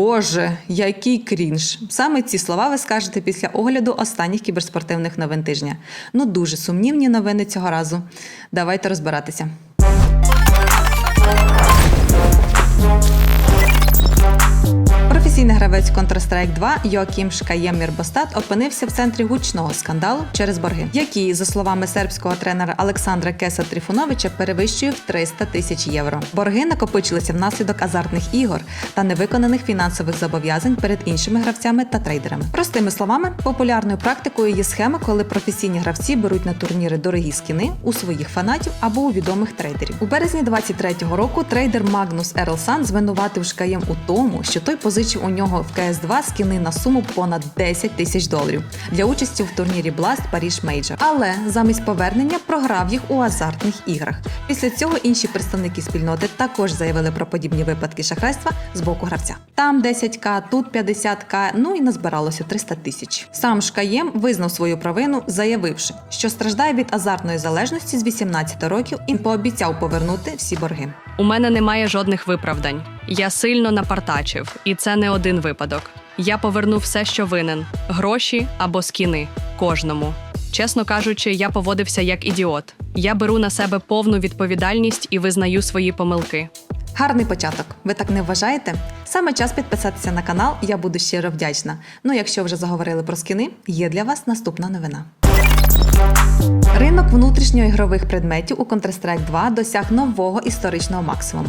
Боже, який крінж! Саме ці слова ви скажете після огляду останніх кіберспортивних новин тижня. Ну дуже сумнівні новини цього разу. Давайте розбиратися. Гравець Counter-Strike 2 Йоакім Шкаєм Мірбостат опинився в центрі гучного скандалу через борги, які, за словами сербського тренера Олександра Кеса Тріфуновича, перевищує в 300 тисяч євро. Борги накопичилися внаслідок азартних ігор та невиконаних фінансових зобов'язань перед іншими гравцями та трейдерами. Простими словами, популярною практикою є схема, коли професійні гравці беруть на турніри дорогі скіни у своїх фанатів або у відомих трейдерів. У березні 23-го року трейдер Магнус Ерлсан звинуватив Шкаєм у тому, що той позичив у нього КС2 скіни на суму понад 10 тисяч доларів для участі в турнірі Blast Paris Major. Але замість повернення програв їх у азартних іграх. Після цього інші представники спільноти також заявили про подібні випадки шахрайства з боку гравця. Там 10к, тут 50к, ну і назбиралося 300 тисяч. Сам Шкаєм визнав свою провину, заявивши, що страждає від азартної залежності з 18 років і пообіцяв повернути всі борги. У мене немає жодних виправдань. Я сильно напартачив, і це не один випадок. Я поверну все, що винен: гроші або скіни кожному. Чесно кажучи, я поводився як ідіот. Я беру на себе повну відповідальність і визнаю свої помилки. Гарний початок. Ви так не вважаєте? Саме час підписатися на канал. Я буду щиро вдячна. Ну, якщо вже заговорили про скіни, є для вас наступна новина. Ринок внутрішньоігрових предметів у Counter-Strike 2 досяг нового історичного максимуму.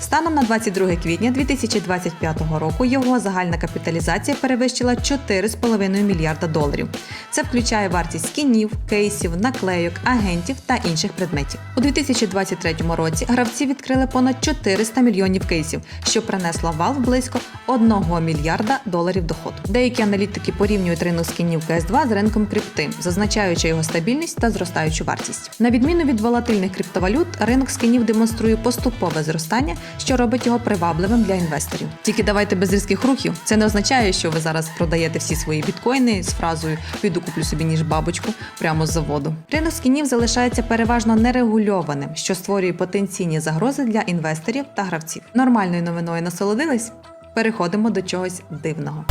Станом на 22 квітня 2025 року його загальна капіталізація перевищила 4,5 мільярда доларів. Це включає вартість скінів, кейсів, наклейок, агентів та інших предметів. У 2023 році гравці відкрили понад 400 мільйонів кейсів, що принесло Valve близько 1 мільярда доларів доходу. Деякі аналітики порівнюють ринок скінів CS2 з ринком крипти, зазначаючи його стабільність та зростаючу вартість. На відміну від волатильних криптовалют, ринок скінів демонструє поступове зростання, що робить його привабливим для інвесторів. Тільки давайте без різких рухів. Це не означає, що ви зараз продаєте всі свої біткоїни з фразою Піду куплю собі ніж бабочку прямо з заводу. Ринок скінів залишається переважно нерегульованим, що створює потенційні загрози для інвесторів та гравців. Нормальною новиною насолодились? Переходимо до чогось дивного.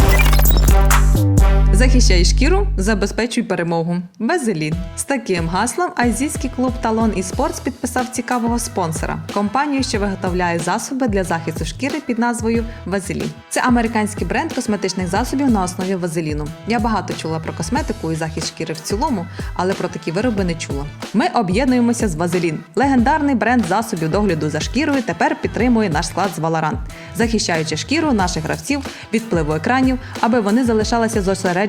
Захищай шкіру, забезпечуй перемогу. Вазелін. З таким гаслом азійський клуб Талон і Спортс підписав цікавого спонсора компанію, що виготовляє засоби для захисту шкіри під назвою Вазелін. Це американський бренд косметичних засобів на основі вазеліну. Я багато чула про косметику і захист шкіри в цілому, але про такі вироби не чула. Ми об'єднуємося з Вазелін. Легендарний бренд засобів догляду за шкірою тепер підтримує наш склад з Valorant, захищаючи шкіру наших гравців від впливу екранів, аби вони залишалися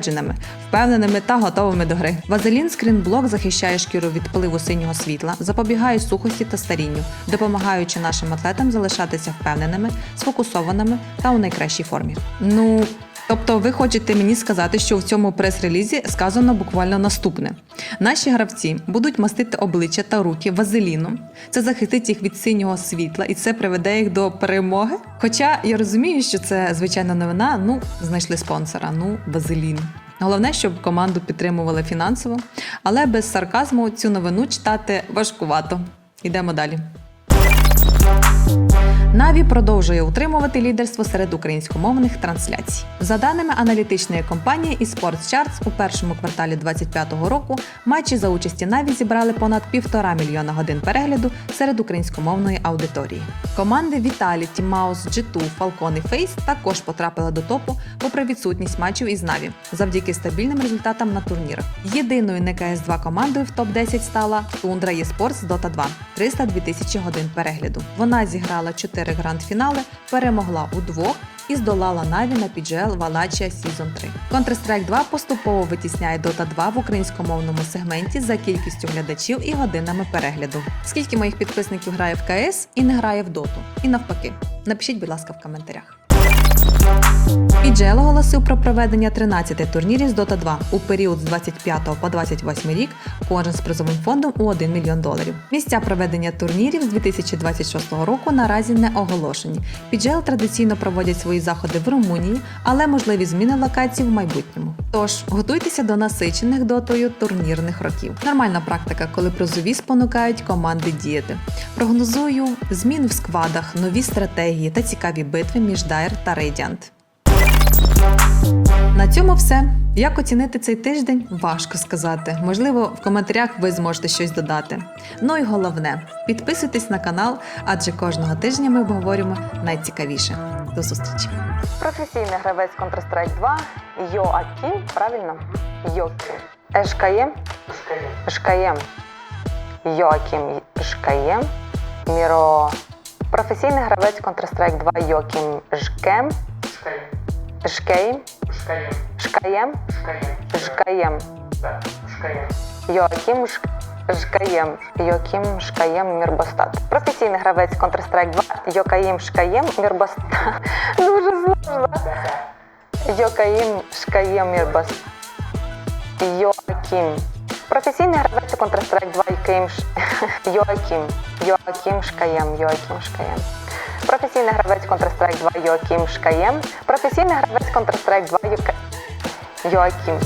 зосередженими, впевненими та готовими до гри. Вазелін скрінблок захищає шкіру від впливу синього світла, запобігає сухості та старінню, допомагаючи нашим атлетам залишатися впевненими, сфокусованими та у найкращій формі. Ну. Тобто ви хочете мені сказати, що в цьому прес-релізі сказано буквально наступне: наші гравці будуть мастити обличчя та руки вазеліном. Це захистить їх від синього світла і це приведе їх до перемоги. Хоча я розумію, що це звичайна новина. Ну, знайшли спонсора, ну вазелін. Головне, щоб команду підтримували фінансово, але без сарказму цю новину читати важкувато. Йдемо далі. Наві продовжує утримувати лідерство серед українськомовних трансляцій. За даними аналітичної компанії eSports Charts, у першому кварталі 2025 року матчі за участі Наві зібрали понад півтора мільйона годин перегляду серед українськомовної аудиторії. Команди Vitality, Mouse, G2, Falcon і Face також потрапили до топу, попри відсутність матчів із Наві, завдяки стабільним результатам на турнірах. Єдиною не КС2 командою в топ-10 стала Tundra eSports Dota 2 302 тисячі годин перегляду. Вона зіграла 4 гранд-фінали, перемогла у двох і здолала Наві на PGL Валачія Season 3. Counter-Strike 2 поступово витісняє Dota 2 в українськомовному сегменті за кількістю глядачів і годинами перегляду. Скільки моїх підписників грає в КС і не грає в Доту? І навпаки, напишіть, будь ласка, в коментарях. PGL оголосив про проведення 13 турнірів з Dota 2 у період з 25 по 28 рік, кожен з призовим фондом у 1 мільйон доларів. Місця проведення турнірів з 2026 року наразі не оголошені. PGL традиційно проводять свої заходи в Румунії, але можливі зміни локацій в майбутньому. Тож готуйтеся до насичених дотою турнірних років. Нормальна практика, коли призові спонукають команди діяти. Прогнозую зміни в складах, нові стратегії та цікаві битви між Dire та Radiant. На цьому все. Як оцінити цей тиждень, важко сказати. Можливо, в коментарях ви зможете щось додати. Ну і головне, підписуйтесь на канал, адже кожного тижня ми обговорюємо найцікавіше. До зустрічі! Професійний гравець Counter-Strike 2 Йоакім, правильно? Йокім. Ешкаєм? Шкаєм. Йоакім Шкаєм. Міро. Професійний гравець Counter-Strike 2 Йокім Жкем. Шкеєм. Шкаєм. Шкаєм. Йоакім Ш... Жкаєм. Йокім Шкаєм Мірбостат. Професійний гравець Counter-Strike 2 Йокаїм Шкаєм Мірбостат. Дуже сложно. Йокаїм Шкаєм Мірбостат. Йоакім. Професійний гравець Counter-Strike 2 Йокаїм Ш... Йоакім. Йоакім Шкаєм. Йоакім Шкаєм. Професійний гравець Counter-Strike 2 Йоакім Шкаєм. Професійний гравець Counter-Strike 2 Йока... Йоакім.